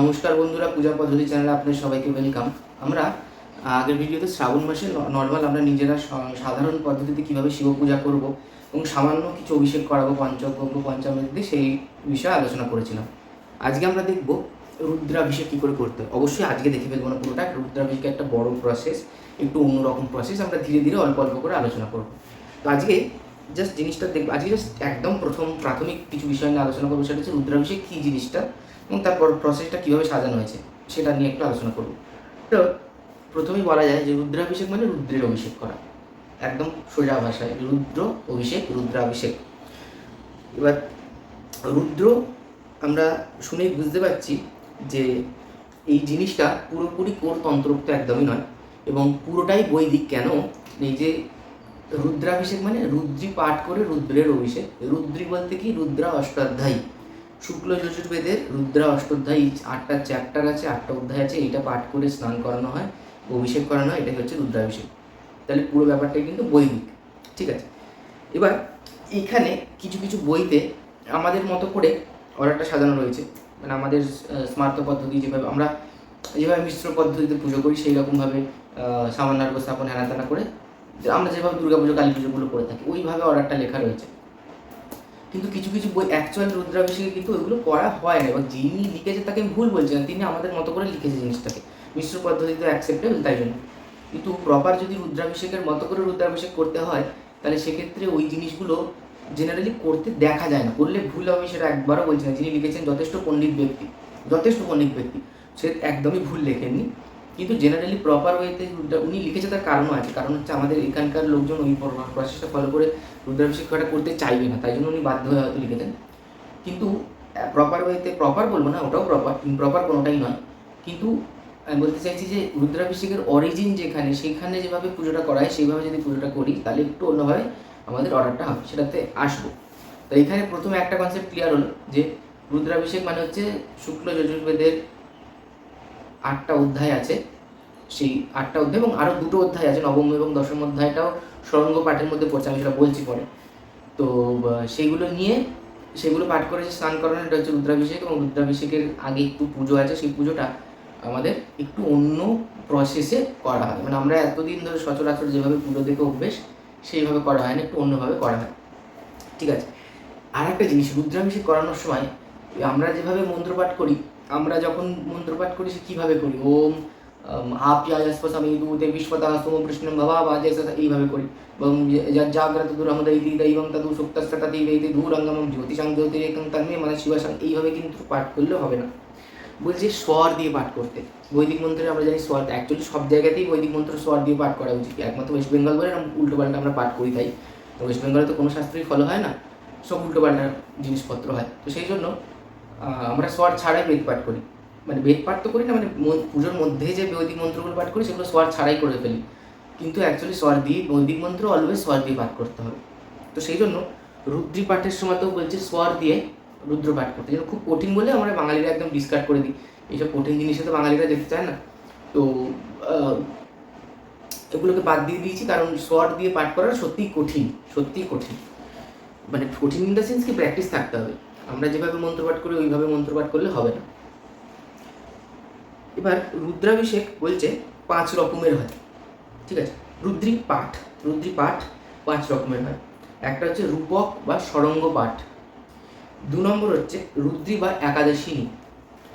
নমস্কার বন্ধুরা, পূজা পদ্ধতি চ্যানেলে আপনাদের সবাইকে ওয়েলকাম আমরা আগের ভিডিওতে শ্রাবণ মাসে নর্মাল আমরা নিজেরা সাধারণ পদ্ধতিতে কীভাবে শিব পূজা করব এবং সামান্য কিছু অভিষেক করাবো পঞ্চগব্য পঞ্চামৃত সেই বিষয়ে আলোচনা করেছিলাম। আজকে আমরা দেখব রুদ্রাভিষেক কী করে করতে। অবশ্যই আজকে দেখে ফেলব না পুরোটা। রুদ্রাভিষেক একটা বড় প্রসেস একটু অন্যরকম প্রসেস আমরা ধীরে ধীরে অল্প অল্প করে আলোচনা করব। তো আজকে জাস্ট জিনিসটা দেখব। আজকে জাস্ট একদম প্রথম প্রাথমিক কিছু বিষয় নিয়ে আলোচনা করব, সেটা হচ্ছে রুদ্রাভিষেক কী জিনিসটা? এবং তারপর প্রসেসটা কীভাবে সাজানো হয়েছে, সেটা নিয়ে একটু আলোচনা করব। তো প্রথমেই বলা যায় যে রুদ্রাভিষেক মানে রুদ্রের অভিষেক করা। একদম সোজা ভাষায়, রুদ্র অভিষেক, রুদ্রাভিষেক। এবার রুদ্র, আমরা শুনেই বুঝতে পারছি যে এই জিনিসটা পুরোপুরি কোর তন্ত্রোক্ত একদমই নয় এবং পুরোটাই বৈদিক কেন? এই যে রুদ্রাভিষেক মানে রুদ্রি পাঠ করে রুদ্রের অভিষেক। রুদ্রি বলতে কি? রুদ্রা অষ্টাধ্যায়ী শুক্ল যজুর্বেদের রুদ্রা অষ্টাধ্যায়ী আটটা চ্যাপ্টার আছে, আটটা অধ্যায় আছে, এইটা পাঠ করে স্নান করানো হয়, অভিষেক করানো হয়, এটাই হচ্ছে রুদ্রাভিষেক। তাহলে পুরো ব্যাপারটাই কিন্তু বৈদিক, ঠিক আছে? এবার এখানে কিছু কিছু বইতে আমাদের মতো করে অর্ডারটা সাজানো রয়েছে মানে আমাদের স্মার্ত পদ্ধতি যেভাবে আমরা যেভাবে মিশ্র পদ্ধতিতে পুজো করি, সেই রকমভাবে সামান্যার্ঘ স্থাপন, হেনা তেনা করে আমরা যেভাবে দুর্গা পুজো কালী পুজোগুলো করে থাকি, ওইভাবে অর্ডারটা লেখা রয়েছে। কিন্তু কিছু কিছু বই অ্যাকচুয়াল রুদ্রাভিষেকে কিন্তু ওইগুলো করা হয় না। এবং যিনি লিখেছে তাকে ভুল বলছি না তিনি আমাদের মতো করে লিখেছে জিনিসটাকে। মিশ্র পদ্ধতিতে অ্যাকসেপ্টেবল তাই জন্য। কিন্তু প্রপার যদি রুদ্রাভিষেকের মতো করে রুদ্রাভিষেক করতে হয়, তাহলে সেক্ষেত্রে ওই জিনিসগুলো জেনারেলি করতে দেখা যায় না। করলে ভুল হবে সেটা একবারও বলছি না। যিনি লিখেছেন যথেষ্ট পণ্ডিত ব্যক্তি, যথেষ্ট পণ্ডিত ব্যক্তি, সে একদমই ভুল লেখেননি। কিন্তু জেনারেলি প্রপার ওয়েতে উনি লিখেছে তার কারণও আছে। কারণ হচ্ছে আমাদের এখানকার লোকজন ওই প্রসেসটা ফলো করে রুদ্রাভিষেকটা করতে চাইবে না। তাই জন্য উনি বাধ্য হয়ে হয়তো লিখেছেন। কিন্তু প্রপার ওয়েতে প্রপার বলব না, ওটাও প্রপার ইমপ্রপার কোনোটাই নয়। কিন্তু আমি বলতে চাইছি যে, রুদ্রাভিষেকের অরিজিন যেখানে, সেখানে যেভাবে পুজোটা করা হয় সেইভাবে যদি পুজোটা করি, তাহলে একটু অন্যভাবে আমাদের অর্ডারটা হবে, সেটাতে আসব। তো এখানে প্রথমে একটা কনসেপ্ট ক্লিয়ার হলো যে, রুদ্রাভিষেক মানে হচ্ছে শুক্ল যজুর্বেদের আটটা অধ্যায় আছে। সেই আটটা অধ্যায় এবং আরও দুটো অধ্যায় আছে, নবম এবং দশম অধ্যায়টাও সরঙ্গ পাঠের মধ্যে পড়ছে, আমি সেটা বলছি পরে। তো সেইগুলো নিয়ে, সেগুলো পাঠ করে যে স্নান করানো, এটা হচ্ছে রুদ্রাভিষেক এবং রুদ্রাভিষেকের আগে একটু পুজো আছে, সেই পুজোটা আমাদের একটু অন্য প্রসেসে করা হয়। মানে আমরা এতদিন ধরে সচরাচর যেভাবে পুজো দেখে অভ্যেস, সেইভাবে করা হয় না, একটু অন্যভাবে করা হয়। ঠিক আছে? আর একটা জিনিস, রুদ্রাভিষেক করানোর সময় আমরা যেভাবে মন্ত্রপাঠ করি আমরা যখন মন্ত্রপাঠ করি, সে কীভাবে করি? ওম আপ্যায়স্পসামি দূতে বিশ্বতা সোম কৃষ্ণম ভবা বাজে এইভাবে করি। এবং জাগ্রত দুরহমদৈতি দৈবং তদু সুক্তস্ততি বৈতি ধূরঙ্গমম জ্যোতিষাং জ্যোতিরেকং তন্মে মানে শিবাসাং এইভাবে কিন্তু পাঠ করলে হবে না। বলছে স্বর দিয়ে পাঠ করতে। বৈদিক মন্ত্রে আমরা জানি স্বর অ্যাকচুয়ালি সব জায়গাতেই বৈদিক মন্ত্র স্বর দিয়ে পাঠ করা উচিত। একমাত্র ওয়েস্ট বেঙ্গল বলে এরকম উল্টো পাল্টা আমরা পাঠ করি তাই। ওয়েস্ট বেঙ্গলে তো কোনো শাস্ত্রই ফলো হয় না, সব উল্টো পাল্টা জিনিসপত্র হয়। তো সেই জন্য আমরা স্বর ছাড়াই বেদ পাঠ করি। মানে বেদ পাঠ তো করি না মানে পুজোর মধ্যে যে বৈদিক মন্ত্রগুলো পাঠ করি, সেগুলো স্বর ছাড়াই করে ফেলি। কিন্তু অ্যাকচুয়ালি স্বর দিয়ে, বৈদিক মন্ত্র অলওয়েজ স্বর দিয়ে পাঠ করতে হবে। তো সেই জন্য রুদ্রি পাঠের সময় তো বলছে স্বর দিয়ে রুদ্র পাঠ করতে। যেটা খুব কঠিন বলে আমরা বাঙালিরা একদম ডিসকার্ড করে দিই। এইসব কঠিন জিনিসে তো বাঙালিরা দেখতে চায় না। তো এগুলোকে বাদ দিয়ে দিয়েছি, কারণ স্বর দিয়ে পাঠ করা সত্যিই কঠিন সত্যিই কঠিন। মানে কঠিন ইন দ্য সেন্স কি প্র্যাকটিস থাকতে হবে। আমরা যেভাবে মন্ত্রপাঠ করি, ওইভাবে মন্ত্রপাঠ করলে হবে না। এবার রুদ্রাভিষেক বলছে পাঁচ রকমের হয়, ঠিক আছে? রুদ্রিক পাঠ রুদ্রি পাঠ পাঁচ রকমের হয়। একটা হচ্ছে রূপক বা সরঙ্গ পাঠ দু নম্বর হচ্ছে রুদ্রি বা একাদশিনী,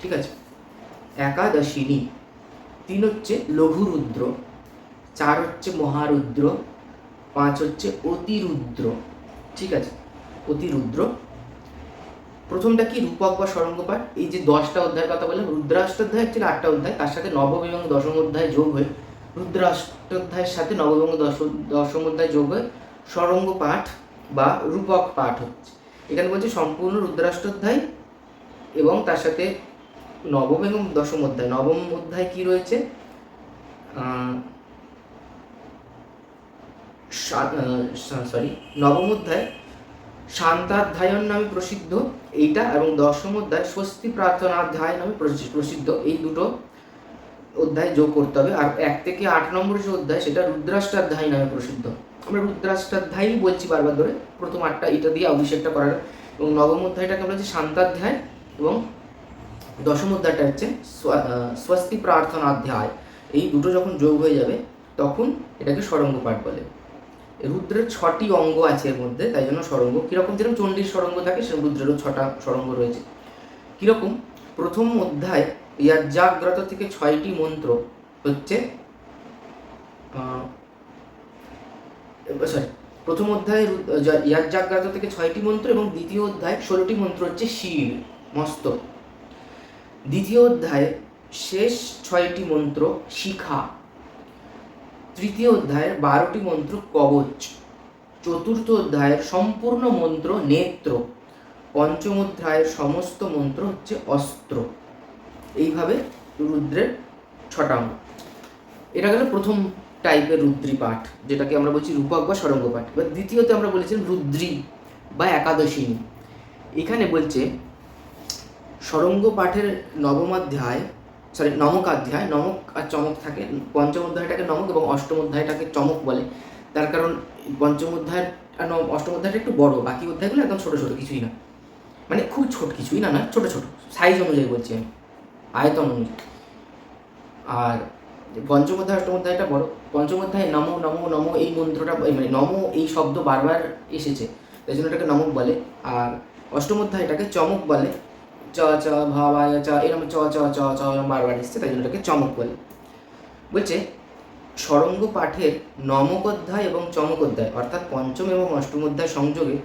ঠিক আছে? একাদশিনী, তিন হচ্ছে লঘু রুদ্র চার হচ্ছে মহারুদ্র, পাঁচ হচ্ছে অতিরুদ্র, ঠিক আছে? অতিরুদ্র প্রথমটা কি? রূপক বা সরঙ্গপাঠ এই যে দশটা অধ্যায়ের কথা বললাম রুদ্রাষ্টাধ্যায় হচ্ছে আটটা অধ্যায়, তার সাথে নবম এবং দশম অধ্যায় যোগ হয়ে। রুদ্রাষ্টাধ্যায়ের সাথে নবম এবং দশম দশম অধ্যায় যোগ হয়ে। সরঙ্গ পাঠ বা রূপক পাঠ হচ্ছে। এখানে বলছে সম্পূর্ণ রুদ্রাষ্টাধ্যায় এবং তার সাথে নবম এবং দশম অধ্যায়। নবম অধ্যায় কি রয়েছে? সরি নবম অধ্যায় শান্তাধ্যায়ন নামে প্রসিদ্ধ এইটা এবং দশম অধ্যায় স্বস্তি প্রার্থনাধ্যায় নামে প্রসি- প্রসিদ্ধ। এই দুটো অধ্যায় যোগ করতে হবে। আর এক থেকে আট নম্বর যে অধ্যায়, সেটা রুদ্রাষ্টাধ্যায় নামে প্রসিদ্ধ। আমরা রুদ্রাষ্টাধ্যায়ই বলছি বারবার ধরে। প্রথম আটটা এটা দিয়ে অভিষেকটা করার এবং নবম অধ্যায়টাকে আমরা হচ্ছে শান্তাধ্যায় এবং দশম অধ্যায়টা হচ্ছে স্বস্তি প্রার্থনা অধ্যায় এই দুটো যখন যোগ হয়ে যাবে, তখন এটাকে সরঙ্গ পাঠ বলে। রুদ্রের ছটি অঙ্গ আছে এর মধ্যে, তাই জন্য সরঙ্গ কীরকম? যেরকম চণ্ডীর সরঙ্গ থাকে, সেরকম রুদ্রেরও ছটা সরঙ্গ রয়েছে। কীরকম? প্রথম অধ্যায় ইয়ার জাগ্রত থেকে ছয়টি মন্ত্র হচ্ছে সরি প্রথম অধ্যায় রু- যা- ইয়ার জাগ্রত থেকে ছয়টি মন্ত্র এবং দ্বিতীয় অধ্যায় ষোলোটি মন্ত্র হচ্ছে শির মস্তক দ্বিতীয় অধ্যায়ে, শেষ ছয়টি মন্ত্র শিখা। তৃতীয় অধ্যায়ের বারোটি মন্ত্র কবচ। চতুর্থ অধ্যায়ের সম্পূর্ণ মন্ত্র নেত্র। পঞ্চম অধ্যায়ের সমস্ত মন্ত্র হচ্ছে অস্ত্র। এইভাবে রুদ্রের ছটা এটা গেল প্রথম টাইপের রুদ্রী পাঠ, যেটাকে আমরা বলছি রূপক বা সরঙ্গ পাঠ। এবার দ্বিতীয়তে আমরা বলেছিলাম রুদ্রী বা একাদশিনী। এখানে বলছে সরঙ্গ পাঠের নবম অধ্যায় সরি, নমক অধ্যায়, নমক আর চমক থাকে, পঞ্চম অধ্যায়টাকে নমক এবং অষ্টম অধ্যায়টাকে চমক বলে। তার কারণ পঞ্চম অধ্যায় আর অষ্টম অধ্যায়টা একটু বড়, বাকি অধ্যায়গুলো একদম ছোটো ছোটো, কিছুই না। মানে খুব ছোট, কিছুই না না, ছোটো ছোটো সাইজ অনুযায়ী বলছি আমি, আয়তন অনুযায়ী। আর পঞ্চম অধ্যায়, অষ্টম অধ্যায়টা বড়। পঞ্চম অধ্যায় নম নম নম এই মন্ত্রটা মানে নম এই শব্দ বারবার এসেছে, তাই জন্য এটাকে নমক বলে। আর অষ্টম অধ্যায়টাকে চমক বলে। চ চ ভাবায় চ, এরকম চ চ চ চ, এরকম বারবার এসছে তাই জন্য এটাকে চমক বলে। বলছে সরঙ্গ পাঠের নমক অধ্যায় এবং চমক অধ্যায় অর্থাৎ পঞ্চম এবং অষ্টম অধ্যায় সংযোগে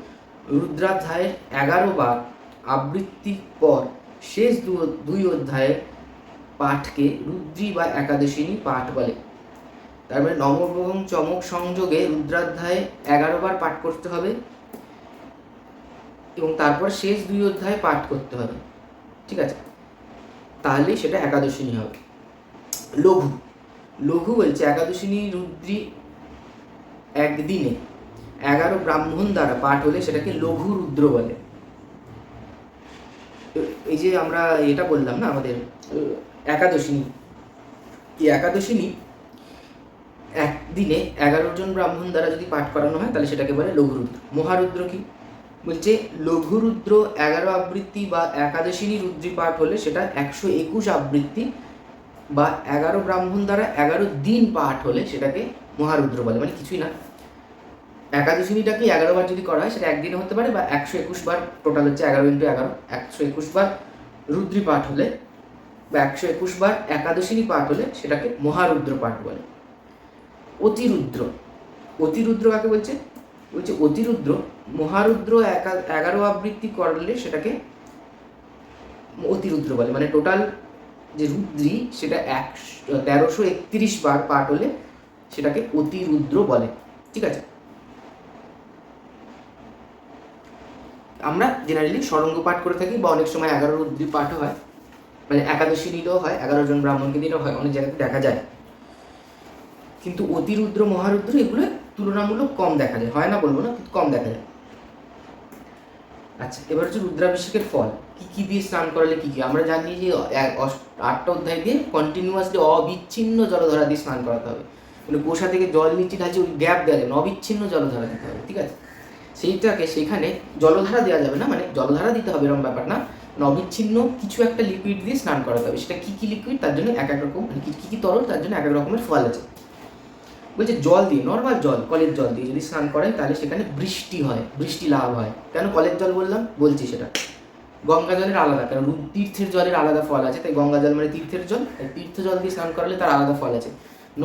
রুদ্রাধ্যায়ের এগারো বার আবৃত্তির পর শেষ দু- দুই অধ্যায়ের পাঠকে রুদ্রী বা একাদশিনী পাঠ বলে। তারপরে নমক এবং চমক সংযোগে রুদ্রাধ্যায়ে এগারো বার পাঠ করতে হবে এবং তারপর শেষ দুই অধ্যায় পাঠ করতে হবে। ঠিক আছে? তাহলেই সেটা একাদশিনী হবে। লঘু। লঘু বলছে একাদশিনী রুদ্রী একদিনে এগারো ব্রাহ্মণ দ্বারা পাঠ হলে সেটাকে লঘু রুদ্র বলে। এই যে আমরা এটা বললাম না আমাদের একাদশিনী এই একাদশিনী একদিনে এগারো জন ব্রাহ্মণ দ্বারা যদি পাঠ করানো হয় তাহলে সেটাকে বলে লঘুরুদ্র মহারুদ্র কি? বলছে, লঘুরুদ্র এগারো আবৃত্তি বা একাদশিনী রুদ্রী পাঠ হলে সেটা একশো একুশ আবৃত্তি বা এগারো ব্রাহ্মণ দ্বারা এগারো দিন পাঠ হলে সেটাকে মহারুদ্র বলে মানে কিছুই না। একাদশিনীটাকে এগারো বার যদি করা হয়, সেটা একদিনে হতে পারে বা একশো একুশ বার টোটাল হচ্ছে এগারো ইন্টু এগারো। একশো একুশ বার রুদ্রী পাঠ হলে বা একশো একুশ বার একাদশিনী পাঠ হলে সেটাকে মহারুদ্র পাঠ বলে। অতিরুদ্র। অতিরুদ্র কাকে বলছে? বলছে অতিরুদ্র, মহারুদ্র একা, এগারো আবৃত্তি করলে সেটাকে অতিরুদ্র বলে। মানে টোটাল যে রুদ্রি, সেটা একশো তেরোশো একত্রিশ বার পাঠ হলে সেটাকে অতিরুদ্র বলে। ঠিক আছে? আমরা জেনারেলি সরঙ্গ পাঠ করে থাকি বা অনেক সময় এগারো রুদ্রি পাঠ হয়। মানে একাদশী নিলেও হয়, এগারো জন ব্রাহ্মণকে দিলেও হয়, অনেক জায়গাতে দেখা যায়। কিন্তু অতিরুদ্র, মহারুদ্র এগুলো তুলনামূলক কম দেখা যায়। হয় না বলব না, কিন্তু কম দেখা যায়। আচ্ছা এবার হচ্ছে রুদ্রাভিষেকের ফল। কি কি দিয়ে স্নান করালে কি কি? আমরা জানি যে আটটা অধ্যায় দিয়ে কন্টিনিউয়াসলি অবিচ্ছিন্ন জলধারা দিয়ে স্নান করাতে হবে। মানে গোসা থেকে জল নিচে ঢালছে, ওই গ্যাপ দেওয়া যাবে না, অবিচ্ছিন্ন জলধারা দিতে হবে, ঠিক আছে? সেইটাকে সেখানে জলধারা দেওয়া যাবে না মানে জলধারা দিতে হবে এরকম ব্যাপার না। অবিচ্ছিন্ন কিছু একটা লিকুইড দিয়ে স্নান করাতে হবে। সেটা কী কী লিকুইড তার জন্য এক এক রকম মানে কী কী তরল? তার জন্য এক এক রকমের ফল আছে। বলছে জল দিয়ে নর্মাল জল, কলের জল দিয়ে যদি স্নান করেন তাহলে সেখানে বৃষ্টি হয়, বৃষ্টি লাভ হয়। কেন কলের জল বললাম? বলছি সেটা। গঙ্গা জলের আলাদা কারণ তীর্থের জলের আলাদা ফল আছে? তাই গঙ্গা জল মানে তীর্থের জল, তাই তীর্থ জল দিয়ে স্নান করালে তার আলাদা ফল আছে।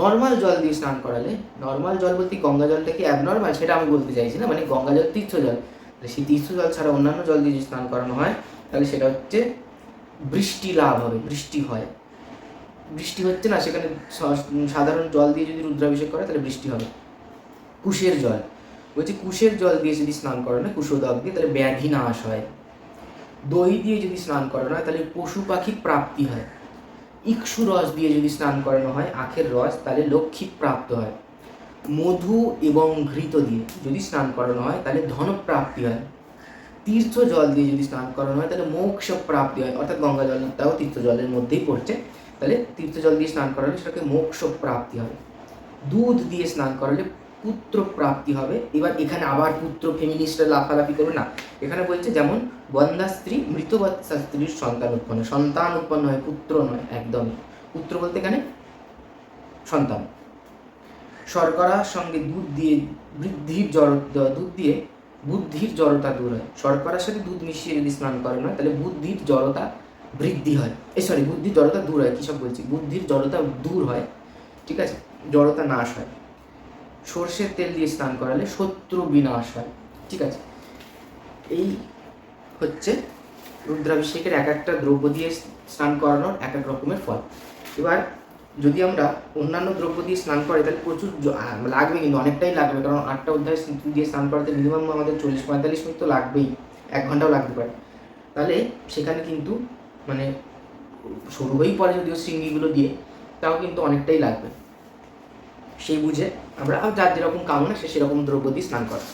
নর্মাল জল দিয়ে স্নান করালে নর্মাল জল বলতে গঙ্গা জলটা কি অ্যাবনর্মাল সেটা আমি বলতে চাইছি না মানে গঙ্গা জল তীর্থ জল। সেই তীর্থ জল ছাড়া অন্যান্য জল দিয়ে যদি স্নান করানো হয়, তাহলে সেটা হচ্ছে বৃষ্টি লাভ হবে, বৃষ্টি হয়। বৃষ্টি হচ্ছে না, সেখানে সাধারণ জল দিয়ে যদি রুদ্রাভিষেক করে, তাহলে বৃষ্টি হবে। কুশের জল। বলছি কুশের জল দিয়ে যদি স্নান করানো হয় কুশোদক দিয়ে, তাহলে ব্যাধি নাশ হয়। দই দিয়ে যদি স্নান করানো হয় তাহলে পশু পাখির প্রাপ্তি হয়। ইক্ষু রস দিয়ে যদি স্নান করানো হয়, আখের রস, তাহলে লক্ষ্মী প্রাপ্ত হয়। মধু এবং ঘৃত দিয়ে যদি স্নান করানো হয়, তাহলে ধনপ্রাপ্তি হয়। তীর্থ জল দিয়ে যদি স্নান করানো হয়, তাহলে মোক্ষ প্রাপ্তি হয়। অর্থাৎ গঙ্গা জলটাও তীর্থ জলের মধ্যেই পড়ছে। তাহলে তীর্থ জল দিয়ে স্নান করালে সেটাকে মোক্ষ প্রাপ্তি হবে। দুধ দিয়ে স্নান করালে পুত্র প্রাপ্তি হবে। এবার এখানে আবার পুত্র ফেমিনিস্টরা লাফালাফি করবে না। এখানে বলছে যেমন বন্ধা স্ত্রী মৃত বাচ্চা স্ত্রীর সন্তান উৎপন্ন সন্তান উৎপন্ন হয়, পুত্র নয় একদমই পুত্র বলতে এখানে সন্তান। শর্করার সঙ্গে দুধ দিয়ে বৃদ্ধির জড় দুধ দিয়ে বুদ্ধির জড়তা দূর হয়। শর্করার সাথে দুধ মিশিয়ে যদি স্নান করেন হয় তাহলে বুদ্ধির জড়তা বৃদ্ধি হয়। এই সরি বুদ্ধির জড়তা দূর হয়, কী বলছি? বুদ্ধির জড়তা দূর হয়, ঠিক আছে? জড়তা নাশ হয়। সর্ষের তেল দিয়ে স্নান করালে শত্রু বিনাশ হয়, ঠিক আছে? এই হচ্ছে রুদ্রাভিষেকের এক একটা দ্রব্য দিয়ে স্নান করানোর এক এক রকমের ফল। এবার, যদি আমরা অন্যান্য দ্রব্য দিয়ে স্নান করি, তাহলে প্রচুর লাগবে কিন্তু, অনেকটাই লাগবে। কারণ আটটা অধ্যায় দিয়ে স্নান করাতে মিনিমাম আমাদের চল্লিশ পঁয়তাল্লিশ মিনিট তো লাগবেই, এক ঘন্টাও লাগতে পারে। তাহলে সেখানে কিন্তু মানে শুরু হয়েই পরে যদিও সিঙ্গিগুলো দিয়ে, তাও কিন্তু অনেকটাই লাগবে। সেই বুঝে আমরা যার যেরকম কামনা, সে সেরকম দ্রব্য দিয়ে স্নান করা